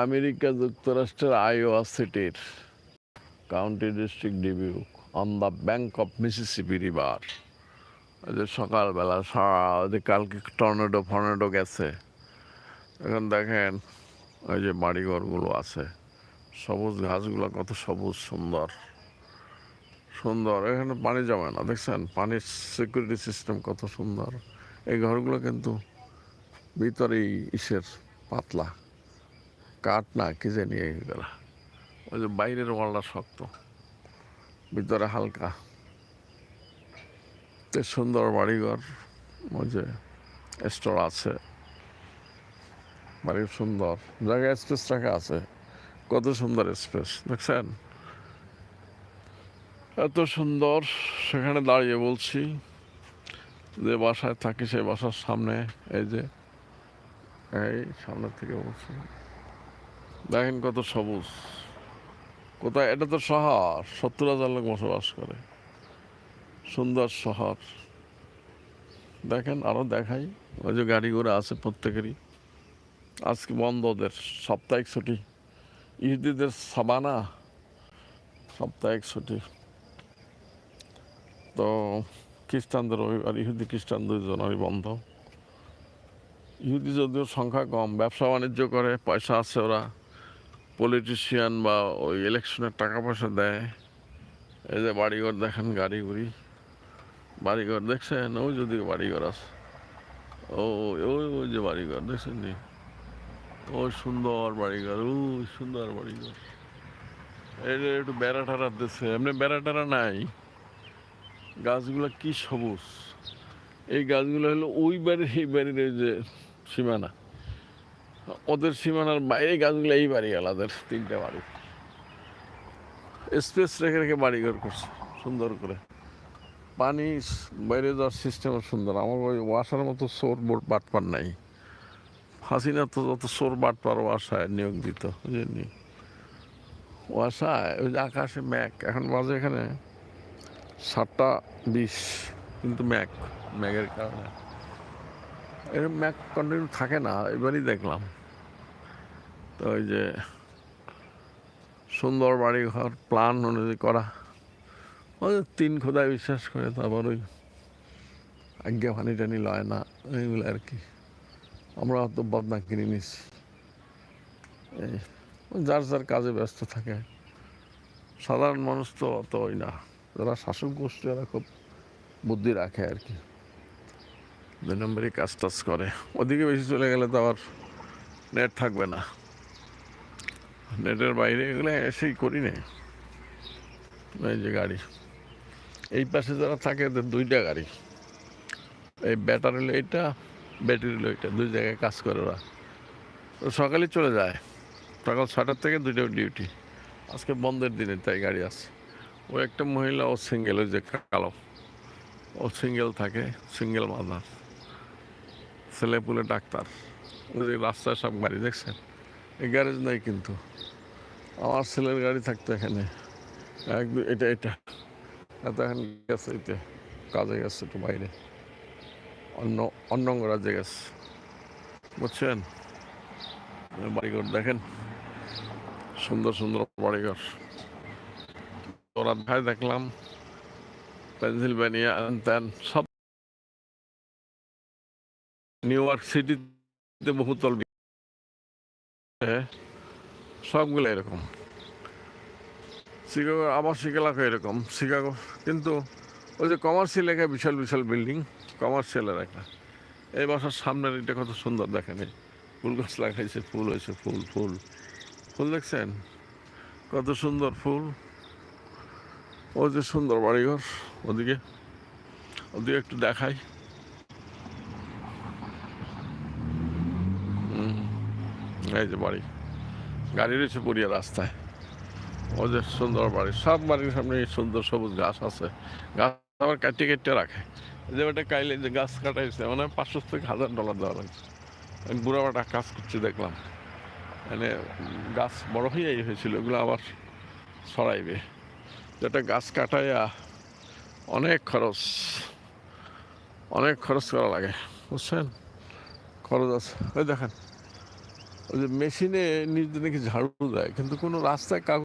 America যুক্তরাষ্ট্রের Iowa সিটির county district ডিবিউ on the bank of Mississippi river. যে সকালবেলা সারা যে কালকে টর্নেডো ফর্নেডো গেছে। এখন দেখেন ওই যে বাড়িঘরগুলো আছে। সবুজ ঘাসগুলো কত সবুজ, সুন্দর। সুন্দর, এখানে পানি জমে না, দেখছেন? পানির সিকিউরিটি সিস্টেম কত সুন্দর। এই ঘরগুলো কিন্তু ভিতরেই ইসের পাতলা। কাঠ না, কি জানি এইগুলা ওই যে বাইরের ওয়ালটা শক্ত, ভিতরে হালকা। তে সুন্দর বাড়িঘর, ওই যে স্টোর আছে। বাড়ি সুন্দর জায়গায় স্পেস রাখা আছে। কত সুন্দর স্পেস, দেখছেন? এত সুন্দর, সেখানে দাঁড়িয়ে বলছি, যে বাসায় থাকি, সেই বাসার সামনে, এই যে, এই সামনে থেকে বলছি। দেখেন কত সবুজ। কোথায়? এটা তো শহর। সত্তর হাজার লোক বসবাস করে। সুন্দর শহর। দেখেন, আরও দেখাই। ওই যে গাড়ি ঘোড়া আছে প্রত্যেকেরই। আজকে বন্ধ ওদের সাপ্তাহিক ছুটি। ইহুদিদের সাবানা সাপ্তাহিক ছুটি। তো খ্রিস্টানদের রবিবার ইহুদি খ্রিস্টান দুইজনেরই বন্ধ। ইহুদি যদিও সংখ্যা কম ব্যবসা বাণিজ্য করে, পয়সা আছে ওরা। পলিটিশিয়ান বা ওই ইলেকশনের টাকা পয়সা দেয়। এই যে বাড়িঘর দেখেন, গাড়ি গুড়ি বাড়িঘর দেখছেন? ওই যদি বাড়িঘর আছে। ও, ওই ওই যে বাড়িঘর দেখছেন নি ওই সুন্দর বাড়িঘর, ওই সুন্দর বাড়িঘর। এই যে একটু বেড়া টেরা দিচ্ছে এমনি বেড়া টেরা নাই। গাছগুলো কি সবুজ। এই গাছগুলো হলো ওই বাড়ির, এই বাড়ির যে সীমানা। ওদের সীমানার বাইরে গাছগুলো এই বাড়ি আলাদা তিনটা বাড়ি। স্পেস রেখে রেখে বাড়িঘর করছে, সুন্দর করে। পানি বাইরে যাওয়ার সিস্টেম সুন্দর। আমার ওই ওয়াসার মতো সোর বোট বাটপার নাই। হাসিনা তো যত সোর বাটপার ওয়াসায় নিয়োগ দিত বুঝলেনি ওয়াসায় ওই যে আকাশে ম্যাক এখন বাজে এখানে সাতটা বিশ, কিন্তু ম্যাক ম্যাগের কারণে। এরকম ম্যাক কন্টিনিউ থাকে না, এবারই দেখলাম। তো ওই যে সুন্দর বাড়ি ঘর প্ল্যান অনুযায়ী করা। ওই তিন খোদায় বিশ্বাস করে তারপর ওই আজ্ঞা পানি টানি লয় না এইগুলো আর কি। আমরা অত বদনা কিনে নিছি এই, যার যার কাজে ব্যস্ত থাকে। সাধারণ মানুষ তো অত ওই না। যারা শাসক গোষ্ঠী ওরা খুব বুদ্ধি রাখে আর কি। দুই নম্বরই কাজ টাজ করে। ওদিকে বেশি চলে গেলে তো আবার নেট থাকবে না। নেটের বাইরে এগুলো এসেই করি না। এই যে গাড়ি। এই পাশে যারা থাকে দুইটা গাড়ি। এই ব্যাটারি হলো এইটা ব্যাটারি হলো এইটা, দুই জায়গায় কাজ করে ওরা। সকালে চলে যায়। সকাল ছটার থেকে দুইটা ডিউটি আজকে বন্ধের দিনে তাই গাড়ি আছে। ও একটা মহিলা, ও সিঙ্গেল ওই যে কালো। ও সিঙ্গেল থাকে সিঙ্গেল মাদার ছেলে পুলে ডাক্তার। যে রাস্তায় সব গাড়ি, দেখছেন? এই গ্যারেজ নাই কিন্তু। আমার ছেলের গাড়ি থাকতো এখানে। এক এটা এটা। এত এখন গেছে এতে কাজে গেছে একটু বাইরে। অন্য অন্য রাজ্যে গেছে। বুঝছেন? বাড়িঘর দেখেন। সুন্দর সুন্দর বাড়িঘর। ওরা ভাই দেখলাম, পেনসিলভেনিয়া and ত্যান সব নিউ ইয়র্ক সিটিতে বহুতল সবগুলো এরকম। শিকাগো আবাসিক এলাকা এরকম শিকাগো কিন্তু ওই যে কমার্শিয়াল এলাকা বিশাল বিশাল বিল্ডিং কমার্শিয়াল এলাকা এই বাসার সামনের এটা কত সুন্দর দেখেন ফুল গাছ লাগাইছে, ফুল হয়েছে, ফুল ফুল। ফুল দেখছেন? কত সুন্দর ফুল। ওই যে সুন্দর বাড়িঘর, ওদিকে। ওদিকে একটু দেখাই। এই যে বাড়ি গাড়ি রয়েছে পড়িয়া রাস্তায়। ওদের সুন্দর বাড়ি। সব বাড়ির সামনে সুন্দর সবুজ গাছ আছে। গাছ আবার কাটিয়ে কেটে রাখে। যে ওটা কাইলে যে গাছ কাটাইছে মানে পাঁচশো থেকে হাজার ডলার দেওয়া লাগছে। আমি বুড়াবাটা কাজ করছি, দেখলাম। মানে গাছ বড় হয়ে হয়েছিল ওগুলো আবার সরাইবে যেটা গাছ কাটাইয়া অনেক খরচ অনেক খরচ করা লাগে। বুঝছেন? খরচ আছে। ওই দেখেন যে মেশিনে নিজে নাকি ঝাড়ু দেয় কিন্তু কোনো রাস্তায় কাগজ